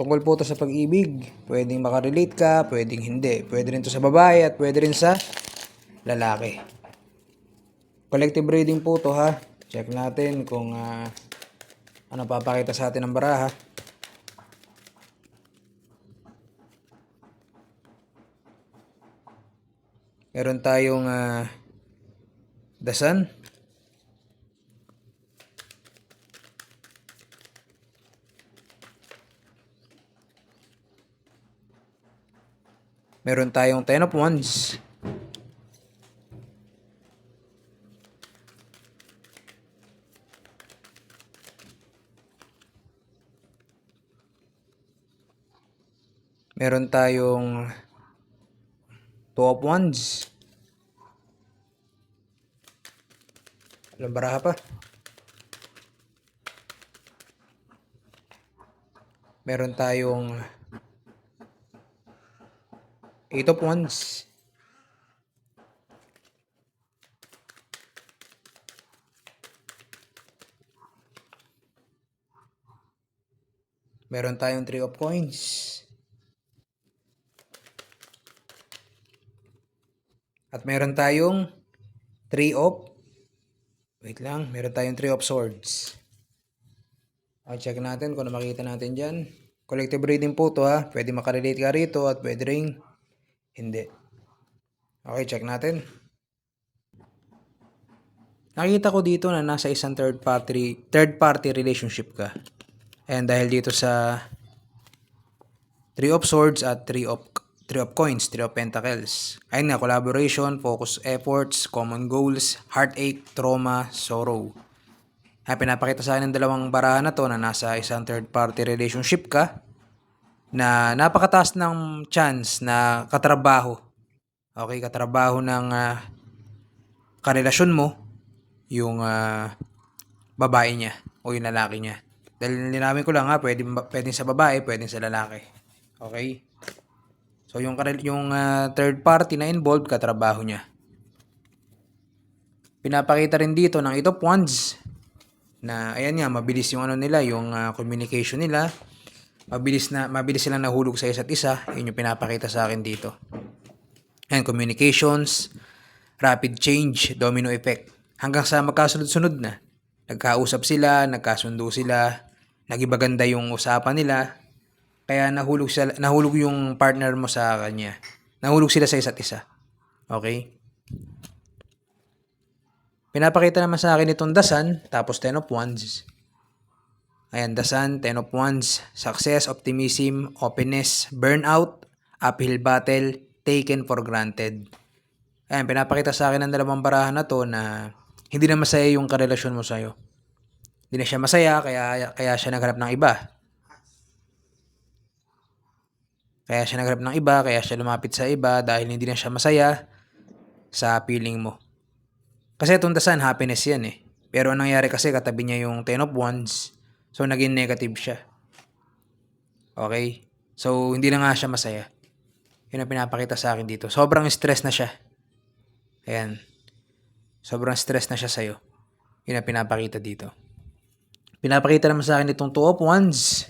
Tungkol po to sa pag-ibig. Pwedeng makarelate ka, pwedeng hindi. Pwede rin to sa babae at pwede rin sa lalaki. Collective reading po to ha. Check natin kung ah, ano papakita sa atin ng baraha. Meron tayong ah, The Sun. Meron tayong Ten of Wands. Meron tayong Two of Wands. Walang baraha pa. Meron tayong Eight of Wands. Meron tayong Three of Coins. At meron tayong Three of Wait lang, meron tayong Three of Swords. Okay, check natin kung ano makita natin dyan. Collective reading po to ha. Pwede makarelate ka rito at pwede rin hindi. Okay, check natin. Nakita ko dito na nasa isang third party third party relationship ka. And dahil dito sa Three of Swords at Three of Three of Coins, Three of Pentacles. Ayun nga, collaboration, focus efforts, common goals, heartache, trauma, sorrow. Ay, pinapakita sa akin ng dalawang barahan na to na nasa isang third party relationship ka na napakataas ng chance na katrabaho. Okay, katrabaho ng ah, karelasyon mo yung ah, babae niya o yung lalaki niya. Dahil linawin ko lang ha, pwede, pwede sa babae, pwede sa lalaki. Okay? So yung yung ah, third party na involved katrabaho niya. Pinapakita rin dito ng ito wands na ayan nga mabilis yung ano nila, yung ah, communication nila. Mabilis na mabilis silang nahulog sa isa't isa. Yun yung pinapakita sa akin dito. And communications, rapid change, domino effect. Hanggang sa magkasunod-sunod na. Nagkausap sila, nagkasundo sila, nagiba ganda yung usapan nila. Kaya nahulog sila, nahulog yung partner mo sa kanya. Nahulog sila sa isa't isa. Okay? Pinapakita naman sa akin itong dasan, tapos ten of wands. Ayan, dasan, ten of wands, success, optimism, openness, burnout, uphill battle, taken for granted. Ayan, pinapakita sa akin ng dalawang barahan na to na hindi na masaya yung karelasyon mo sa'yo. Hindi na siya masaya, kaya, kaya siya naghanap ng iba. Kaya siya naghanap ng iba, kaya siya lumapit sa iba dahil hindi na siya masaya sa feeling mo. Kasi itong dasan, happiness yan eh. Pero ang nangyari kasi katabi niya yung ten of wands. So naging negative siya. Okay? So hindi na nga siya masaya. Yun ang pinapakita sa akin dito. Sobrang stress na siya. Ayan. Sobrang stress na siya sa'yo. Yun ang pinapakita dito. Pinapakita naman sa akin itong two of wands.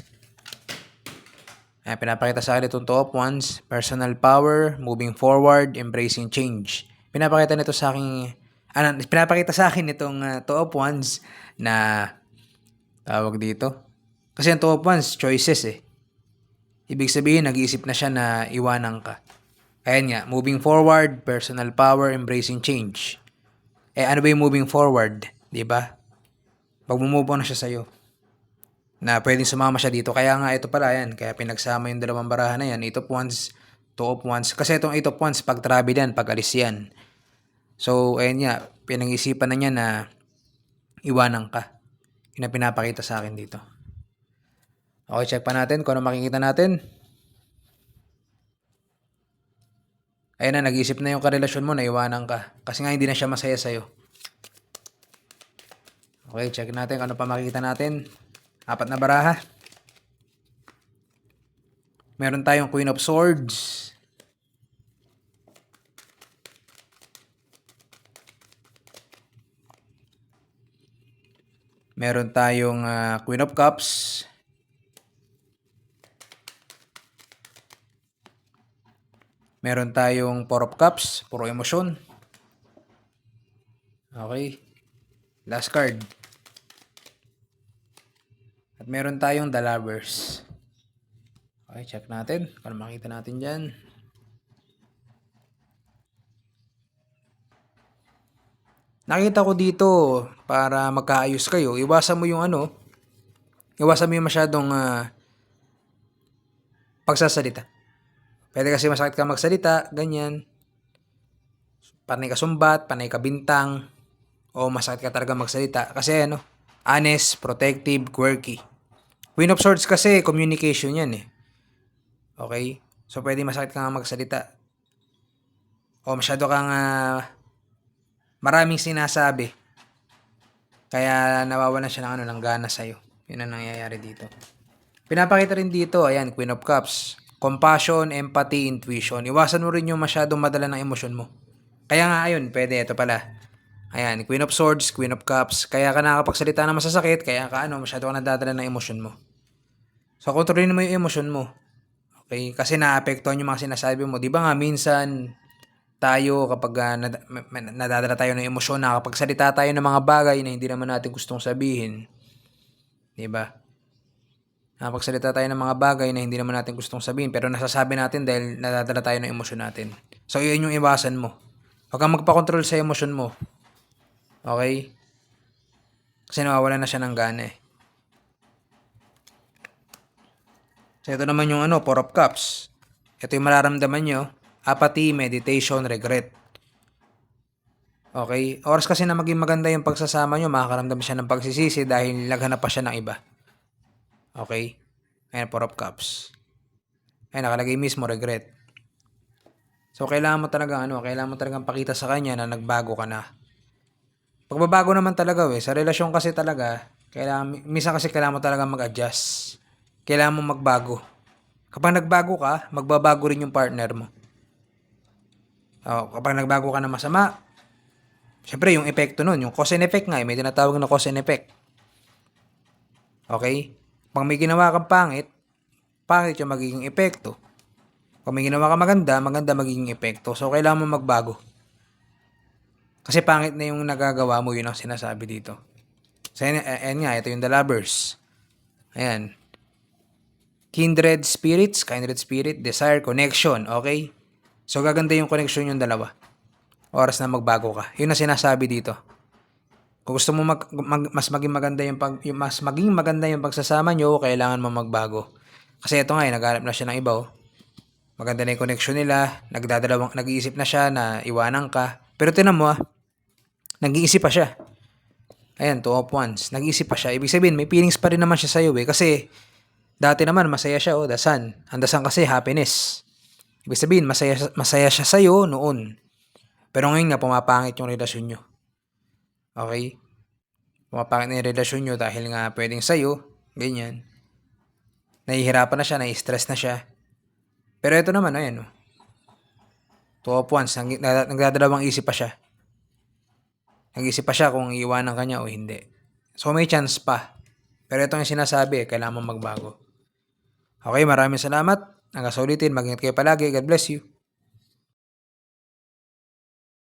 Ayan, pinapakita sa akin itong two of wands. Personal power, moving forward, embracing change. Pinapakita nito sa akin, ano, pinapakita sa akin itong uh, two of wands na tawag dito. Kasi ang two of wands, choices eh. Ibig sabihin, nag-iisip na siya na iwanan ka. Ayan nga, moving forward, personal power, embracing change. Eh, ano ba yung moving forward? Di ba? Pag move on na siya sa'yo. Na pwedeng sumama siya dito. Kaya nga, ito pala yan. Kaya pinagsama yung dalawang barahan na yan. Eight of Wands, Two of Wands. Kasi itong Eight of Wands, pag travel yan, pag alis yan. So, ayan nga, pinag-isipan na niya na iwanan ka. Yun ang pinapakita sa akin dito. Okay, check pa natin kung ano makikita natin. Ayun na, nag-isip na yung karelasyon mo na iwanan ka. Kasi nga hindi na siya masaya sa'yo. Okay, check natin kung ano pa makikita natin. Apat na baraha. Meron tayong Queen of Swords. Meron tayong uh, Queen of Cups. Meron tayong Four of Cups, puro emosyon. Okay. Last card. At meron tayong The Lovers. Okay, check natin. Kung ano makita natin dyan. Nakita ko dito para magkaayos kayo. Iwasan mo yung ano. Iwasan mo yung masyadong ah, pagsasalita. Pwede kasi masakit ka magsalita, ganyan. Panay ka sumbat, panay ka bintang, o masakit ka talaga magsalita. Kasi ano, honest, protective, quirky. Queen of Swords kasi, communication yan eh. Okay? So, pwede masakit ka nga magsalita. O masyado kang ah, maraming sinasabi. Kaya nawawalan siya ng ano, ng gana sa'yo. Yun ang nangyayari dito. Pinapakita rin dito, ayan, Queen of Cups. Compassion, empathy, intuition. Iwasan mo rin yung masyadong madala ng emosyon mo. Kaya nga, ayun, pwede, ito pala. Ayan, Queen of Swords, Queen of Cups. Kaya ka nakakapagsalita na masasakit, kaya ka ano, masyado ka nadadala ng emosyon mo. So, kontrolin mo yung emosyon mo. Okay? Kasi naapektuhan yung mga sinasabi mo. Di ba nga, minsan, tayo kapag ma- nadadala tayo ng emosyon, nakakapagsalita tayo ng mga bagay na hindi naman natin gustong sabihin. Di ba? Nakapagsalita tayo ng mga bagay na hindi naman natin gustong sabihin pero nasasabi natin dahil nadadala tayo ng emosyon natin. So, yun yung iwasan mo. Huwag kang magpakontrol sa emosyon mo. Okay? Kasi nawawala na siya ng gana eh. So, ito naman yung ano, Four of Cups. Ito yung mararamdaman nyo. Apathy, meditation, regret. Okay? Oras kasi na maging maganda yung pagsasama nyo, makakaramdam siya ng pagsisisi dahil naghanap pa siya ng iba. Okay? Ayan, Four of Cups. Ayan, nakalagay mismo, regret. So, kailangan mo talaga, ano, kailangan mo talagang pakita sa kanya na nagbago ka na. Pagbabago naman talaga, eh. Sa relasyon kasi talaga, kailangan, minsan kasi kailangan mo talaga mag-adjust. Kailangan mo magbago. Kapag nagbago ka, magbabago rin yung partner mo. Oh, kapag nagbago ka na masama, syempre yung epekto nun, yung cause and effect nga, eh, may tinatawag na cause and effect. Okay? Pag may ginawa kang pangit, pangit yung magiging epekto. Pag may ginawa kang maganda, maganda magiging epekto. So, kailangan mo magbago. Kasi pangit na yung nagagawa mo, yun ang sinasabi dito. So, ayan, ayan nga, ito yung The Lovers. Ayan. Kindred spirits, kindred spirit, desire, connection, okay? So, gaganda yung connection yung dalawa. Oras na magbago ka. Yun ang sinasabi dito. Kung gusto mo mag, mag- mas maging maganda yung, pag, yung mas maging maganda yung pagsasama nyo, kailangan mo magbago. Kasi ito nga, eh, na siya ng iba, oh. Maganda na yung connection nila, nagdadalawang, nag-iisip na siya na iwanan ka. Pero tinan mo, ah, nag-iisip pa siya. Ayan, two of wands. Nag-iisip pa siya. Ibig sabihin, may feelings pa rin naman siya sa'yo, eh. Kasi, dati naman, masaya siya, oh, dasan. Ang dasan kasi, happiness. Ibig sabihin, masaya, masaya siya sa'yo noon. Pero ngayon nga, pumapangit yung relasyon nyo. Okay? Pumapangit na yung relasyon nyo dahil nga pwedeng sa'yo, ganyan. Nahihirapan na siya, nai-stress na siya. Pero ito naman, ayan, oh. Two of wands, nag, nag- nagdadalawang isip pa siya. Nag-isip pa siya kung iiwanan ka niya o hindi. So may chance pa. Pero ito yung sinasabi, kailangan magbago. Okay, maraming salamat. Hanggang sa ulitin, mag-ingat kayo palagi. God bless you.